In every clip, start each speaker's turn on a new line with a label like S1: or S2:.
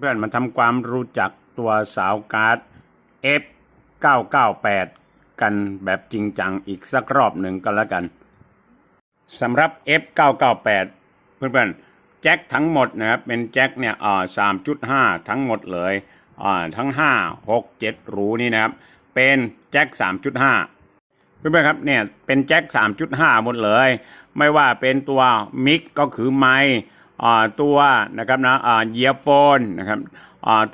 S1: เพื่อนมาทำความรู้จักตัวสาวการ์ด F998 กันแบบจริงจังอีกสักรอบหนึ่งก็แล้วกันสำหรับ F998 เพื่อนๆแจ็คทั้งหมดนะครับเป็นแจ็คเนี่ยอ่า3.5ทั้งหมดเลยอ่าทั้ง5 6 7รูนี่นะครับ เป็นแจ็ค3.5เพื่อนๆครับเนี่ยเป็นแจ็ค3.5หมดเลย ไม่ว่าเป็นตัวมิกก็คือไมค์ ตัวนะครับนะเยียโฟนนะครับ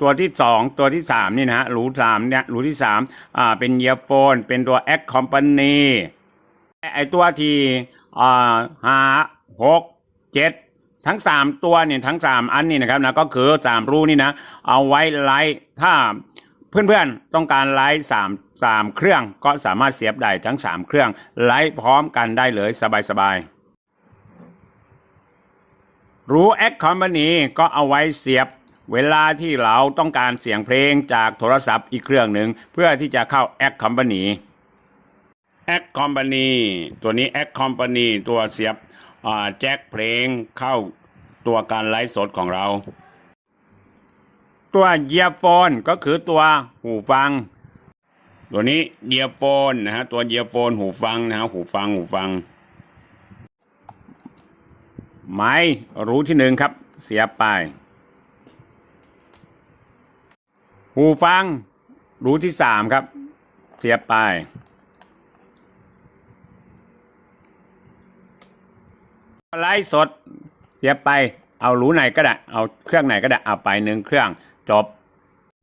S1: ตัวที่ 2 ตัวที่ 3 นี่นะฮะรูสามเนี่ยรูที่3อ่าเป็นเยียโฟน เป็นตัวแอคคอมพานีไอตัวที่อ่าห้าหกเจ็ดทั้ง 3 ตัวเนี่ยทั้ง 3 อันนี่นะครับนะก็คือ 3 รูนี่นะ เอาไว้ไลฟ์ถ้าเพื่อนๆต้องการไลฟ์สามสามเครื่องก็สามารถเสียบได้ทั้ง 3 เครื่องไลฟ์พร้อมกันได้เลยสบายๆ รู้แอคคอมพานีก็เอาไว้เสียบเวลาที่เราต้องการเสียงเพลงจากโทรศัพท์อีกเครื่องหนึ่งเพื่อที่จะเข้าแอคคอมพานีแอคคอมพานีตัวนี้แอคคอมพานีตัวเสียบแจ็คเพลงเข้าตัวการไลฟ์สดของเรา ตัวเยียโฟนก็คือตัวหูฟัง ตัวนี้เยียโฟนนะฮะตัวเยียโฟนหูฟังนะฮะหูฟังหูฟัง ไม้รู้ที่หนึ่งครับ เสียบไป หูฟัง รู้ที่สามครับ เสียบไป ไลฟ์สด เสียบไป เอารู้ไหนก็ได้ เอาเครื่องไหนก็ได้ เอาไปหนึ่งเครื่องจบ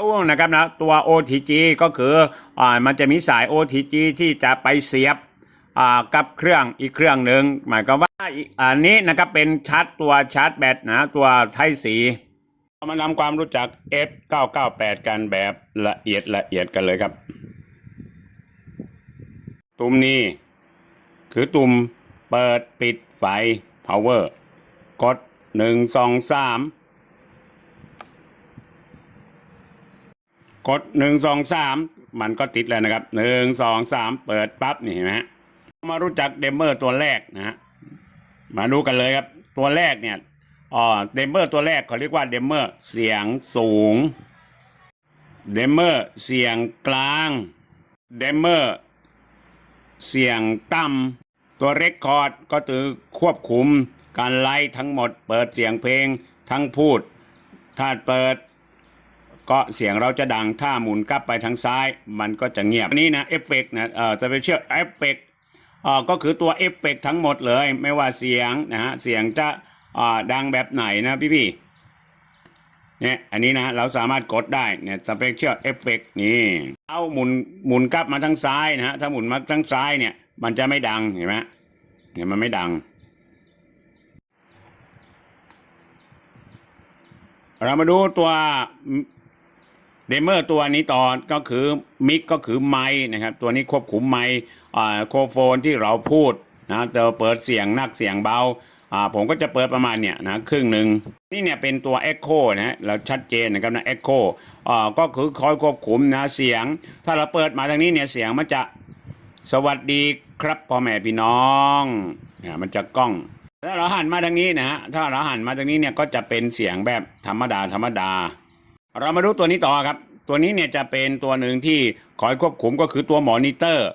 S1: ตู้นะครับนะตัว OTG ก็คืออ่ามันจะมีสาย OTG ที่จะไปเสียบอ่ากับเครื่องอีกเครื่องหนึ่งหมายความว่า อันนี้นะครับเป็นชาร์จตัวชาร์จแบตนะตัวไทสีเรามาทำความรู้จัก F998 กันแบบละเอียดละเอียดกันเลยครับ ตุ่มนี้ คือตุ่มเปิดปิดไฟ power กดหนึ่งสองสามกดหนึ่งสองสามมันก็ติดแล้วนะครับหนึ่งสองสามเปิดปั๊บนี่เห็นไหมมารู้จักเดมเมอร์ตัวแรกนะฮะ มาดูกันเลยครับ ตัวแรกเนี่ยอ๋อเดมเมอร์ตัวแรกเขาเรียกว่าเดมเมอร์เสียงสูงเดมเมอร์เสียงกลางเดมเมอร์เสียงต่ำตัวเรคคอร์ดก็คือควบคุมการไล่ทั้งหมด เปิดเสียงเพลงทั้งพูด ถ้าเปิด ก็เสียงเราจะดังถ้าหมุนกลับไปทางซ้าย มันก็จะเงียบอันนี้นะเอฟเฟกนะเอ่อจะไปเชื่อเอฟเฟก อ่อก็คือตัวเอฟเฟกทั้งหมดเลย ไม่ว่าเสียงนะฮะเสียงจะอ่าดังแบบไหนนะพี่พี่เนี่ยอันนี้นะเราสามารถกดได้เนี่ยสเปเชียลเอฟเฟกนี่เอาหมุนหมุนกลับมาทางซ้ายนะฮะถ้าหมุนมาทางซ้ายเนี่ย มันจะไม่ดังเห็นไหมเนี่ยมันไม่ดัง เรามาดูตัว เดเมอร์ตัวนี้ต่อก็คือมิกก็คือไมค์นะครับ ตัวนี้ควบคุมไมค์อ่าโคโฟนที่เราพูดนะเดี๋ยวเปิดเสียงนักเสียงเบาอ่าผมก็จะเปิดประมาณเนี่ยนะครึ่งหนึ่งนี่เนี่ยเป็นตัว Echo นะฮะเราชัดเจนนะครับนะ Echo อ่าก็คือคอยควบคุมนะเสียง ถ้าเราเปิดมาทางนี้เนี่ยเสียงมันจะสวัสดีครับพ่อแม่พี่น้องเนี่ยมันจะกล้องถ้าเราหันมาทางนี้นะฮะถ้าเราหันมาทางนี้เนี่ยก็จะเป็นเสียงแบบธรรมดาธรรมดา เรามาดูตัวนี้ต่อครับ ตัวนี้เนี่ยจะเป็นตัวหนึ่งที่คอยควบคุมก็คือตัวมอนิเตอร์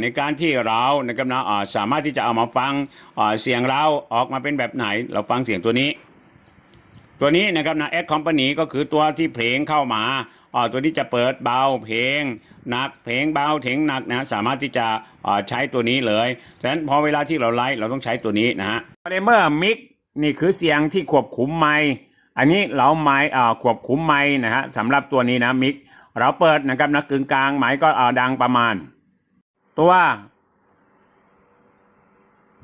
S1: ในการที่เรานะครับนะสามารถที่จะเอามาฟังเสียงเราออกมาเป็นแบบไหน เราฟังเสียงตัวนี้ ตัวนี้นะครับนะแอดคอมพานีก็คือตัวที่เพลงเข้ามาตัวนี้จะเปิดเบาเพลงหนักเพลงเบาเพลงหนักนะสามารถที่จะใช้ตัวนี้เลยฉะนั้นพอเวลาที่เราไลฟ์เราต้องใช้ตัวนี้นะฮะเดเมอร์มิกนี่คือเสียงที่ควบคุมไมค์ อันนี้เราไมค์อ่าควบคุมไมค์นะฮะสำหรับตัวนี้นะมิกเราเปิดนะครับนะกึ่งกลางไมค์ก็อ่าดังประมาณ ตัว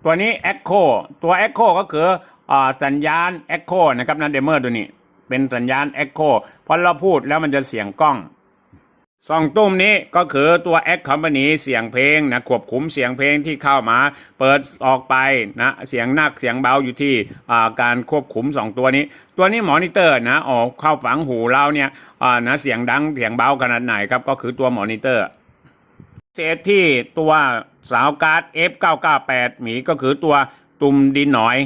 S1: ตัวนี้ Echo ตัว Echo ก็คืออาสัญญาณ Echo นะครับนะเดเมอร์ตัวนี้ เป็นสัญญาณ Echo พอเราพูดแล้วมันจะเสียงกล้องสองตุ้มนี้ก็คือตัว X Company เสียงเพลงนะควบคุมเสียงเพลงที่เข้ามา เปิดออกไปนะเสียงนักเสียงเบาอยู่ที่การควบคุมสองตัวนี้ ตัวนี้มอนิเตอร์นะออกเข้าฝังหูเราเนี่ยอ่านะเสียงดังเสียงเบาขนาดไหนครับก็คือตัวมอนิเตอร์เศษที่ตัวสาวการ์ด F998 หมีก็คือตัวตุ่มดินหน่อย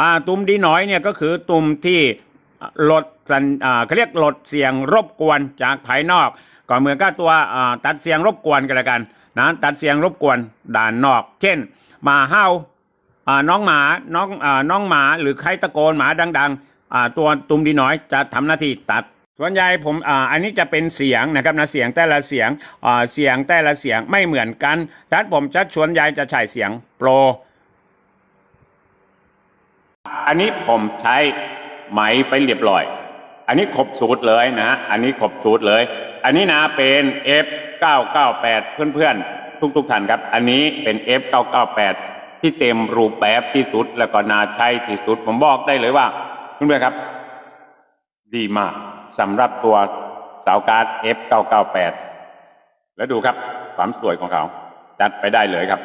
S1: อ่าตุ่มดินหน่อยเนี่ยก็คือตุ่มที่ลดสัญอ่าเขาเรียกลดเสียงรบกวนจากภายนอกก็เหมือนกับตัวอ่าตัดเสียงรบกวนกันแล้วกันนะตัดเสียงรบกวนด่านนอก เช่นหมาเห่าอ่าน้องหมาน้องอ่าน้องหมาหรือใครตะโกนหมาดัง ๆ ตัวตุ่มดีน้อยจะทำหน้าที่ตัด ส่วนใหญ่ผมออันนี้จะเป็นเสียงนะครับนะเสียงแต่ละเสียงเสียงแต่ละเสียงไม่เหมือนกันดังนั้นผมจะส่วนใหญ่จะใช้เสียงโปร อันนี้ผมใช้ไหมไปเรียบร้อย อันนี้ครบสูตรเลยนะอันนี้ครบสูตรเลย อันนี้นะเป็น F 998 เพื่อนๆ ทุกๆท่านครับ อันนี้เป็น F 998 ที่เต็มรูปแบบที่สุดแล้วก็นาใช้ที่สุด ผมบอกได้เลยว่า เพื่อนๆครับ ดีมากสำหรับตัวสาวการ์ด F 998 แล้วดูครับความสวยของเขา จัดไปได้เลยครับ